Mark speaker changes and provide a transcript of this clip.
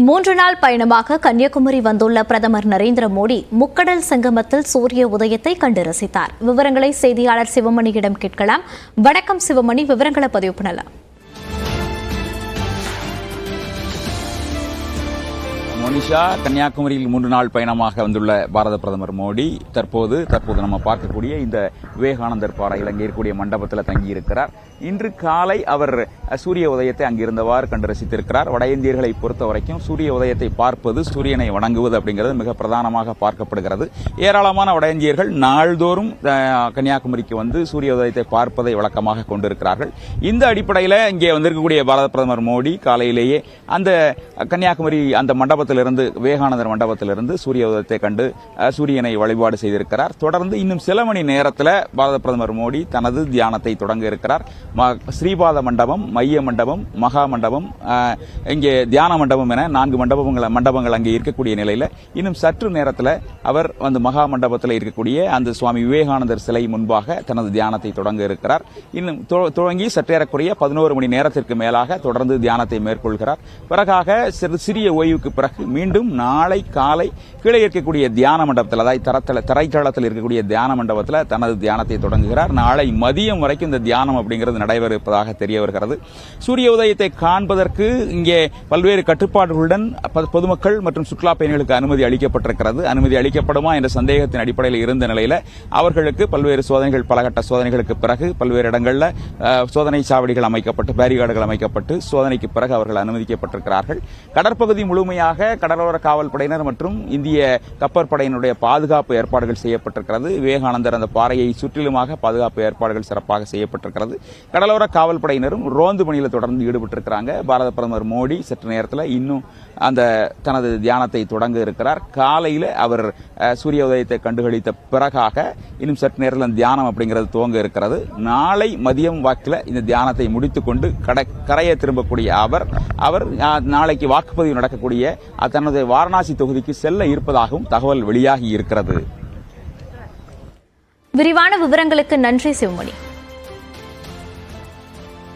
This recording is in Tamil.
Speaker 1: மூன்று நாள் பயணமாக கன்னியாகுமரி வந்துள்ள பிரதமர் நரேந்திர மோடி முக்கடல் சங்கமத்தில் சூரிய உதயத்தை கண்டு ரசித்தார். விவரங்களை செய்தியாளர் சிவமணியிடம் கேட்கலாம். வணக்கம் சிவமணி விவரங்களை பதிவு பண்ணலாம்.
Speaker 2: மோனிஷா கன்னியாகுமரியில் மூன்று நாள் பயணமாக வந்துள்ள பாரத பிரதமர் மோடி தற்போது தற்போது நம்ம பார்க்கக்கூடிய இந்த விவேகானந்தர் பாறையில் அங்கே இருக்கக்கூடிய மண்டபத்தில் தங்கியிருக்கிறார். இன்று காலை அவர் சூரிய உதயத்தை அங்கிருந்தவாறு கண்டு ரசித்திருக்கிறார். வட இந்தியர்களை பொறுத்த வரைக்கும் சூரிய உதயத்தை பார்ப்பது சூரியனை வணங்குவது அப்படிங்கிறது மிக பிரதானமாக பார்க்கப்படுகிறது. ஏராளமான வட இந்தியர்கள் நாள்தோறும் கன்னியாகுமரிக்கு வந்து சூரிய உதயத்தை பார்ப்பதை வழக்கமாக கொண்டிருக்கிறார்கள். இந்த அடிப்படையில் இங்கே வந்திருக்கக்கூடிய பாரத பிரதமர் மோடி காலையிலேயே அந்த கன்னியாகுமரி அந்த மண்டபத்தில் மண்டபத்திலிருந்து விவேகானந்தர் மண்டபத்திலிருந்து சூரிய உதயத்தை கண்டு சூரியனை வழிபாடு செய்திருக்கிறார். தொடர்ந்து இன்னும் சில மணி நேரத்தில் பாரத பிரதமர் மோடி தனது தியானத்தை தொடங்க இருக்கிறார். ம- ஸ்ரீபாத மண்டபம் மைய மண்டபம் மகா மண்டபம் இங்கே தியான மண்டபம் என நான்கு மண்டபங்கள் மண்டபங்கள் அங்கே இருக்கக்கூடிய நிலையில் இன்னும் சற்று நேரத்தில் அவர் வந்து மகா மண்டபத்தில் இருக்கக்கூடிய அந்த சுவாமி விவேகானந்தர் சிலை முன்பாக தனது தியானத்தை தொடங்க இருக்கிறார். இன்னும் துவ- துவங்கி சற்றேறக்குறைய பதினோரு மணி நேரத்திற்கு மேலாக தொடர்ந்து தியானத்தை மேற்கொள்கிறார். பிறகாக சிறு சிறிய ஓய்வுக்கு பிறகு மீண்டும் நாளை காலை கீழே இருக்கக்கூடிய தியான மண்டபத்தில் அதாவது தரத்தல தரைத்தளத்தில் இருக்கக்கூடிய தியான மண்டபத்தில் தனது தியானத்தை தொடங்குகிறார். நாளை மதியம் வரைக்கும் இந்த தியானம் அப்படிங்கிறது நடைபெற இருப்பதாக தெரிய வருகிறது. சூரிய உதயத்தை காண்பதற்கு இங்கே பல்வேறு கட்டுப்பாடுகளுடன் பொதுமக்கள் மற்றும் சுற்றுலா பயணிகளுக்கு அனுமதி அளிக்கப்பட்டிருக்கிறது. அனுமதி அளிக்கப்படுமா என்ற சந்தேகத்தின் அடிப்படையில் இருந்த நிலையில் அவர்களுக்கு பல்வேறு சோதனைகள் பலகட்ட சோதனைகளுக்கு பிறகு பல்வேறு இடங்களில் சோதனை சாவடிகள் அமைக்கப்பட்டு பேரிகார்டுகள் அமைக்கப்பட்டு சோதனைக்கு பிறகு அவர்கள் அனுமதிக்கப்பட்டிருக்கிறார்கள். கடற்பகுதி முழுமையாக கடலோர காவல் படையினர் மற்றும் இந்திய கப்பற்படையினுடைய பாதுகாப்பு ஏற்பாடுகள் செய்யப்பட்டிருக்கிறது. விவேகானந்தர் அந்த பாறையை சுற்றிலுமாக பாதுகாப்பு ஏற்பாடுகள் சிறப்பாக செய்யப்பட்டிருக்கிறது. கடலோர காவல் படையினரும் ரோந்து பணியில் தொடர்ந்து ஈடுபட்டிருக்கிறாங்க. பாரத பிரதமர் மோடி சற்று நேரத்தில் இன்னும் அந்த தனது தியானத்தை தொடங்க இருக்கிறார். காலையில் அவர் சூரிய உதயத்தை கண்டுகளித்த பிறகாக இன்னும் சற்று நேரத்தில் அந்த தியானம் அப்படிங்கிறது துவங்க இருக்கிறது. நாளை மதியம் வாக்கில் இந்த தியானத்தை முடித்துக்கொண்டு கடை கரையை திரும்பக்கூடிய அவர் அவர் நாளைக்கு வாக்குப்பதிவு நடக்கக்கூடிய தனது வாரணாசி தொகுதிக்கு செல்ல இருப்பதாகவும் தகவல் வெளியாகி இருக்கிறது.
Speaker 1: விரிவான விவரங்களுக்கு நன்றி சிவமணி.